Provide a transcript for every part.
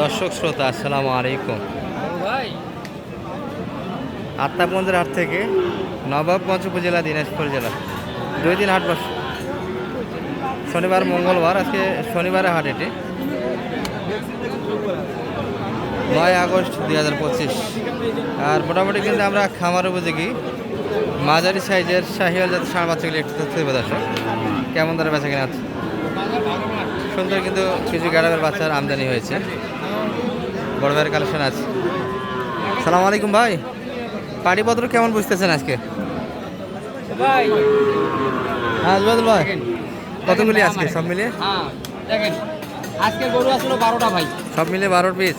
দর্শক শ্রোতা, আসসালামু আলাইকুম। ভাই আত্মাপঞ্জের হাট থেকে নবাবগঞ্জ উপজেলা, দিনাজপুর জেলা। দুই দিন হাট বসে। শনিবার, মঙ্গলবার, আজকে শনিবারে হাট এটি। নয় আগস্ট দুই হাজার পঁচিশ। আর মোটামুটি কিন্তু আমরা খামার উপযোগী। মাঝারি সাইজের শাহিওয়াল জাতের ষাঁড় বাচ্চাগুলি একটু তথ্য দেবে দর্শক। কেমন দরে বেচা কিনা আছে সুন্দর কিন্তু কিছু গ্যারামের বাচ্চার আমদানি হয়েছে। বড় ভাইয়ের কালেকশন আছে সালাম আলাইকুম ভাই পাটিপত্র কেমন বুঝতেছেন আজকে ভাই হ্যাঁ জুবাদুল ভাই কতগুলি আজকে সব মিলিয়ে হ্যাঁ দেখেন আজকে গরু আসলো বারোটা ভাই সব মিলিয়ে বারোর পিস।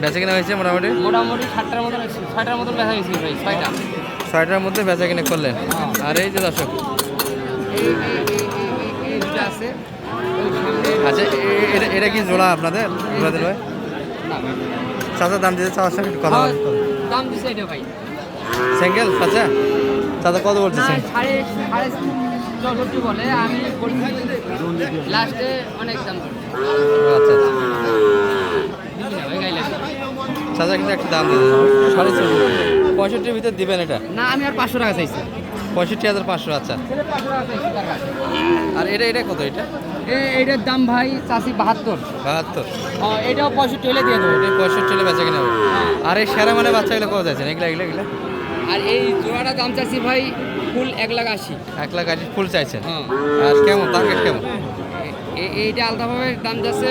বেচা কিনা হয়েছে মোটামুটি মোটামুটি সাতটার মতন ছয়টার মতন দেখা গেছে ভাই ছয়টা ছয়টার মধ্যে বেচা কিনে করলেন হ্যাঁ। আর এই যে দর্শক আচ্ছা এটা কি জোড়া আপনাদের জুবাদুল ভাই। চাচা দাম দিতে চাওয়ার সঙ্গে কথা হ্যাঁ, দাম দিছে এটা ভাই। সিঙ্গেল চাচা? চাচা কত না বলতেছেন সাড়ে সাড়ে চৌষট্টি বলে আমি বলছি লাস্টে অনেক দাম আচ্ছা আচ্ছা। চাচা কিন্তু একটা দাম দিয়ে সাড়ে চল্লিশ পঁয়ষট্টির ভিতরে দিবেন এটা? না আমি আর পাঁচশো টাকা চাইছি। পঁয়ষট্টি হাজার পাঁচশো আচ্ছা। তার। আর এটা এটা কত এটা? এটার দাম ভাই চাষি বাহাত্তর। বাহাত্তর। এটাও পঁয়ষট্টি হলে দিয়ে দেবো। এটা পঁয়ষট্টি হলে বাচ্চা কিনা আর এই সেরা মানে বাচ্চাগুলো কত আছে এগুলো এগুলো এগুলো? আর এই জোড়াটা দাম চাষি ভাই ফুল এক লাখ আশি। এক লাখ আশি ফুল চাইছে হ্যাঁ। আর কেমন? টার্গেট কেমন? এইটা আলাদাভাবে দাম যাচ্ছে।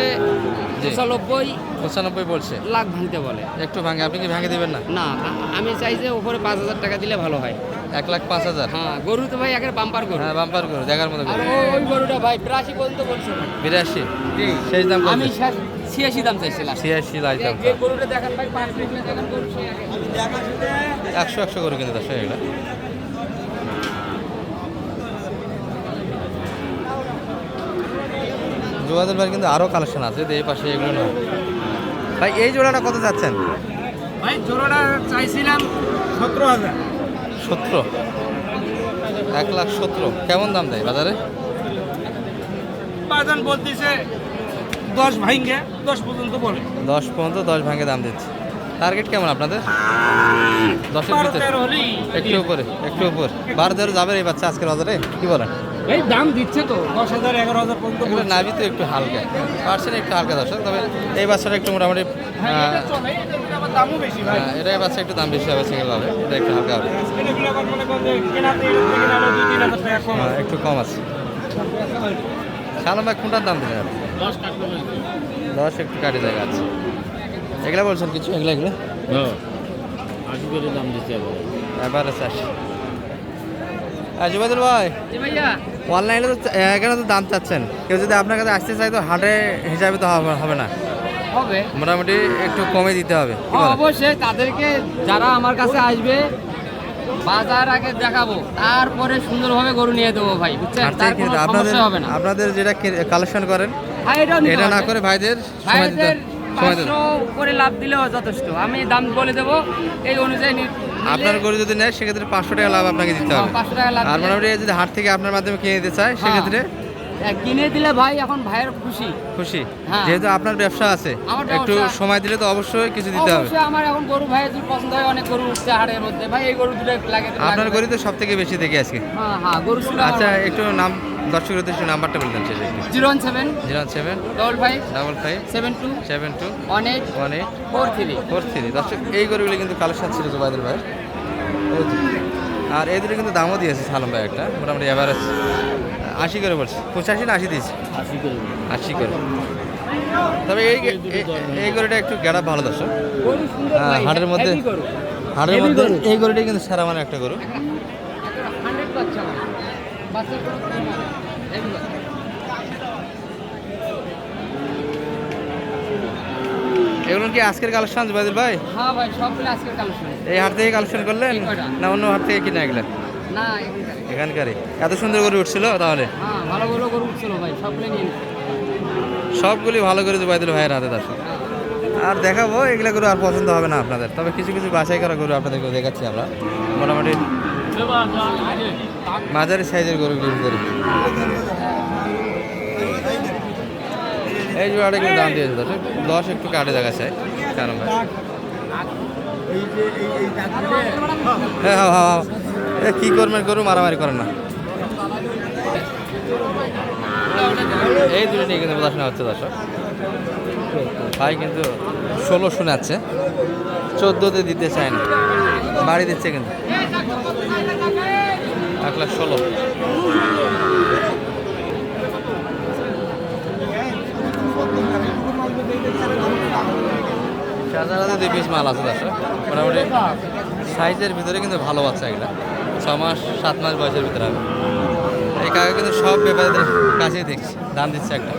পঁচানব্বই পঁচানব্বই বলছে। লাখ ভাঙতে বলে। একটু ভাঙে আপনি কি ভাঙে দেবেন না? না আমি চাই যে উপরে পাঁচ হাজার টাকা দিলে ভালো হয়। এক লাখ পাঁচ হাজার? হ্যাঁ গরু তো ভাই একের বাম্পার গরু। হ্যাঁ বাম্পার করো দেখার মতো ওই গরুটা ভাই বিরাশি পর্যন্ত বলছে বিরাশি? শেষ দাম আমি ছিয়াশি দাম চাইছি last। ছিয়াশি লাখ দাম। গরুটা দেখেন ভাই পাঁচ দেখেন গরু একশো একশো করে কিন্তু দশ এগুলো। যোগাযোগ ভাই কিন্তু আরও কালেকশন আছে এই পাশে এগুলো না ভাই এই জোড়াটা কত যাচ্ছেন ভাই জোড়াটা চাইছিলাম সতেরো হাজার। সতেরো? এক লাখ সতেরো। কেমন দাম দেয় বাজারে? বাজান বলতেছে দশ ভাইঙ্গে দশ পর্যন্ত বলে। দশ পর্যন্ত দশ ভাঙে দাম দিচ্ছে। টার্গেট কেমন আপনাদের? দশের ভিতরে? একটু উপরে একটু উপর। বারো তেরো যাবে এই বাচ্চা আজকের বাজারে? কি বলেন? এই দাম দিচ্ছে তো দশ হাজার এগারো হাজার পর্যন্ত এগুলো। নাভি তো একটু হালকা পার্সেন্ট একটু হালকা দর্শক তবে এই বাচ্চাটা একটু মোটামুটি হ্যাঁ, দামও বেশি ভাই। হ্যাঁ, এটা এই বাচ্চা একটু দাম বেশি হবে সিঙ্গেল হবে এটা একটু হালকা হবে হ্যাঁ, আছে। একটু কম আছে শালম ভাই কোনটার দাম দিলেন আপনি? দশ দশ একটু কাটে জায়গা আছে এগুলা বলছেন কিছু এগুলা এগুলো আশি করে দাম দিচ্ছে আবার। এবারে চাষ আর জুবাদুল ভাই জি ভাইয়া অনলাইনে তো এখানে তো দাম চাচ্ছেন? কেউ যদি আপনার কাছে আসতে চায় তো হাটে হিসাবে তো হবে না। হবে। মোটামুটি একটু কমে দিতে হবে? অবশ্যই তাদেরকে যারা আমার কাছে আসবে বাজার আগে দেখাবো তারপরে সুন্দরভাবে গরু নিয়ে দেবো ভাই বুঝছেন? তার কোনো আপনাদের সমস্যা হবে না। আপনাদের যেটা কালেকশন করেন হ্যাঁ এটা না করে ভাইদের ভাইদের পাঁচশো করে লাভ দিলেও যথেষ্ট। আমি দাম বলে দেবো এই অনুযায়ী আপনার গরু যদি নেয় সেক্ষেত্রে পাঁচশো টাকা লাভ আপনাকে দিতে হ্যাঁ, হবে। 500 টাকা লাভ আর মোটামুটি যদি হাট থেকে আপনার মাধ্যমে কিনে দিতে চায় সেক্ষেত্রে হ্যাঁ, কিনে দিলে ভাই এখন ভাইয়ের খুশি। খুশি? হ্যাঁ। যেহেতু আপনার ব্যবসা আছে একটু সময় দিলে তো অবশ্যই কিছু দিতে হবে। আমার এখন গরু ভাইয়ের যদি পছন্দ হয় অনেক গরু উঠছে হাড়ের মধ্যে। ভাই এই গরু দুটো লাগে আপনার গরু তো সব থেকে বেশি দেখি আজকে। হ্যাঁ হ্যাঁ গরু আচ্ছা একটু নাম দর্শকের উদ্দেশ্যে নাম্বারটা শেষে একটু। Zero one seven zero seven double five double five seven two seven two one eight one eight four three. Four three. দর্শক এই গরুগুলি কিন্তু কালেকশন ছিল জুবাইদুল ভাই। আর এই দুটো কিন্তু দামও দিয়েছে সালাম ভাই একটা মোটামুটি এভারেজ আশি করে বলছে। পঁচাশি না আশি দিয়েছে? আশি করে। তবে এই এই- গরুটা একটু গ্যাড়া ভালো দর্শক। হাটের মধ্যে- হাটের মধ্যে এই গরুটাই কিন্তু সেরা মানে একটা গরু। বাচ্চা ভাই বাচ্চার কোনো কম হবে না। Heavy বাচ্চা। এগুলো কি আজকের কালেকশন জুবাইদুল ভাই? হ্যাঁ ভাই সবগুলো আজকের কালেকশন। এই হাট থেকে কালেকশন করলেন না অন্য হাট থেকে কিনে গেলেন না এখানকারই। এত সুন্দর করে উঠছিল তাহলে? হ্যাঁ ভালো ভালো গরু উঠছিল ভাই সবগুলো নিয়ে সবগুলি ভালো করে জুবাইদুল ভাইয়ের হাতে দর্শক। আর দেখাবো এগুলো গরু আর পছন্দ হবে না আপনাদের। তবে কিছু কিছু বাছাই করা গরু আপনাদেরকে দেখাচ্ছি আমরা। মোটামুটি মাঝারি সাইজের গরু গরুগুলির ভিতরে এই জোড়াটা কিন্তু দাম দিয়েছে দশ দশ একটু কাটে দেখা যায় চার নম্বর। হ্যাঁ হ্যাঁ হ্যাঁ। এ কী করবেন করুন মারামারি করেন না। এই দুটো নিয়ে কিন্তু পড়াশোনা হচ্ছে দর্শক। ভাই কিন্তু ষোলো শোনাচ্ছে চোদ্দোতে দিতে চায় না বাড়ি দিচ্ছে কিন্তু। এক লাখ ষোলো। সাজারাতে দুই পিস মাল আছে দর্শক মোটামুটি সাইজের ভিতরে কিন্তু ভালো বাচ্চা এগুলা। ছ মাস, সাত মাস বয়সের ভিতরে হবে। এই কাকা কিন্তু সব ব্যাপারীদের কাছেই দেখছি, দাম দিচ্ছে একটা।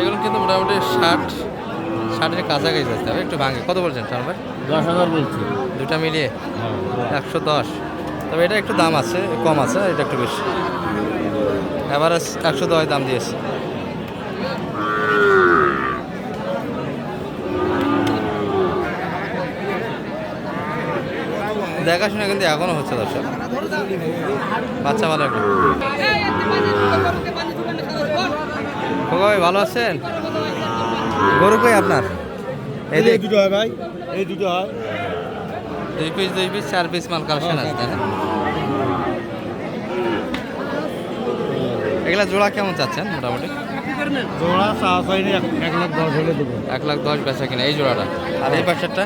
এগুলো কিন্তু মোটামুটি ষাট ষাটের কাছাকাছি আসতে হবে একটু ভাঙে। কত বলছেন সালভাই দশ হাজার বলছি। দুটা মিলিয়ে? একশো দশ। তবে এটা একটু দাম আছে কম আছে এটা একটু বেশি। এভারেজ একশো দশ দাম দিয়েছে। দেখাশোনা কিন্তু এখনও হচ্ছে দর্শক। বাচ্চা ভালো একটু। ভাই ভালো আছেন? গরু কই আপনার? এই যে দুটো হয় ভাই এই দুটো হয়। দুই পিস দুই পিস চার পিস মাল কালেকশন আছে তাই না এগুলা জোড়া কেমন চাচ্ছেন মোটামুটি? জোড়া সাহস হয়নি এক লাখ দশ হলে দেবো। এক লাখ দশ বেচা কিনা এই জোড়াটা। আর এই পাশেরটা?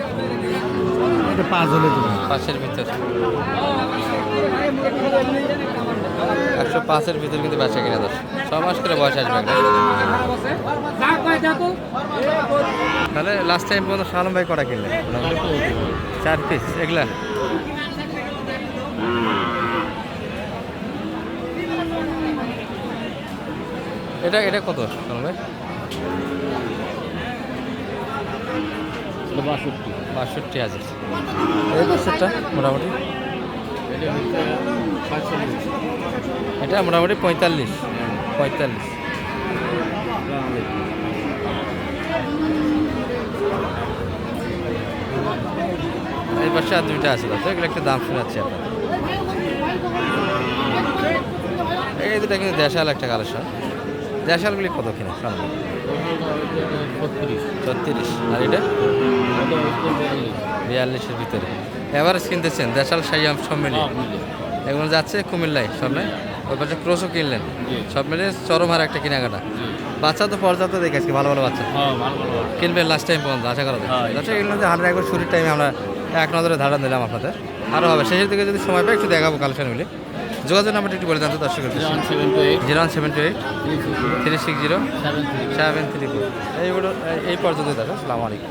পাঁচ হলে দেবো। পাঁচের ভিতর। একশো পাঁচের ভিতর কিন্তু বেচা কিনা দশ। ছ মাস করে বয়স আসবে তাহলে লাস্ট টাইম পর্যন্ত শালম ভাই কটা কিনলেন? চার পিস এগুলা? এটা এটা কত শালম ভাই? বাষট্টি হাজার এই পাশেরটা মোটামুটি? এটা মোটামুটি পঁয়তাল্লিশ। পঁয়তাল্লিশ। এই পাশে আর দুইটা আছে দাদা এগুলো একটা দাম শোনাচ্ছি আপনার এই দুটা কিন্তু দেশাল একটা কালেকশন। দেশালগুলি কত কিনা? সামনে ছত্রিশ। আর এটা? বিয়াল্লিশের ভিতরে। এভারেজ কিনতেছেন? দেশাল সাইয়াম সব মিলিয়ে। এগুলো যাচ্ছে কুমিল্লায় সামনে ওই পাশে ক্রোসও কিনলেন? সব মিলিয়ে চরম আর একটা কেনাকাটা। বাচ্চা তো পর্যাপ্ত দেখে আজকে ভালো ভালো বাচ্চা। কিনবেন লাস্ট টাইম পর্যন্ত আশা করা যায়। দর্শক এগুলো যে হাটের একবার শুরুর টাইমে আমরা এক নজরে ধারণা দিলাম আপনাদের। আরও হবে। শেষের দিকে যদি সময় পাই একটু দেখাবো কালেকশন মিলে যোগাযোগ নাম্বারটা একটু বলে জানতে দর্শক zero one seven two eight. Three six zero. Seven three four. এইগুলো এই পর্যন্ত দেখো আসসালামু আলাইকুম।